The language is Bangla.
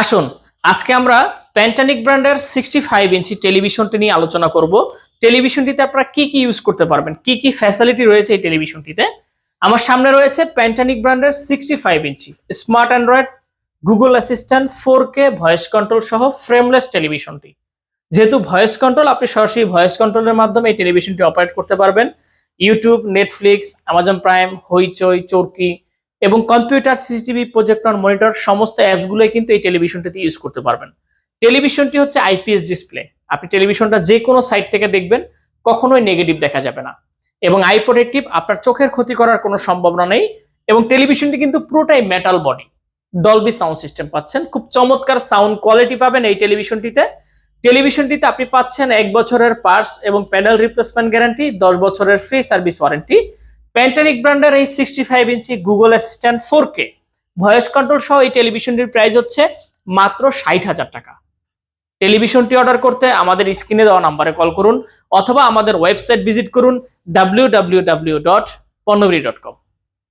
আসুন, আজকে আমরা প্যান্টানিক ব্র্যান্ডের সিক্সটি ফাইভ ইঞ্চি টেলিভিশনটি নিয়ে আলোচনা করব। টেলিভিশনটিতে আপনারা কি কি ইউজ করতে পারবেন? কি কি ফ্যাসিলিটি রয়েছে এই টেলিভিশনটিতে আমার সামনে রয়েছে প্যান্টানিক ব্র্যান্ডের sixty five inch smart android Google assistant four K voice control সহ ফ্রেমলেস টেলিভিশনটি যেহেতু ভয়েস কন্ট্রোল আপনি সরাসরি ভয়েস কন্ট্রোলের মাধ্যমে এই টেলিভিশনটি অপারেট করতে পারবেন। YouTube Netflix Amazon Prime Hoichoi Chorki এবং কম্পিউটার, সিসিটিভি, প্রজেক্টর, মনিটর সমস্ত অ্যাপসগুলোই কিন্তু এই টেলিভিশনটিতে ইউজ করতে পারবেন। টেলিভিশনটি হচ্ছে আইপিএস ডিসপ্লে আপনি টেলিভিশনটা যে কোনো সাইট থেকে দেখবেন, কখনোই নেগেটিভ দেখা যাবে না। এবং আই প্রোটেক্টিভ আপনার চোখের ক্ষতি করার কোনো সম্ভাবনা নেই। এবং টেলিভিশনটি কিন্তু পুরোটাই metal body Dolby sound system পাচ্ছেন। খুব চমৎকার সাউন্ড কোয়ালিটি পাবেন এই টেলিভিশনটিতে। টেলিভিশনটিতে আপনি পাচ্ছেন এক বছরের পার্স এবং প্যানেল রিপ্লেসমেন্ট গ্যারান্টি দশ বছরের ফ্রি সার্ভিস ওয়ারেন্টি প্যান্টানিক ব্র্যান্ডের এই sixty five inch Google assistant four K voice control সহ এই টেলিভিশনটির প্রাইস হচ্ছে মাত্র ষাট হাজার টাকা। টেলিভিশনটি অর্ডার করতে আমাদের স্ক্রিনে দেওয়া নাম্বারে কল করুন, অথবা আমাদের ওয়েবসাইট ভিজিট করুন W W W dot dot com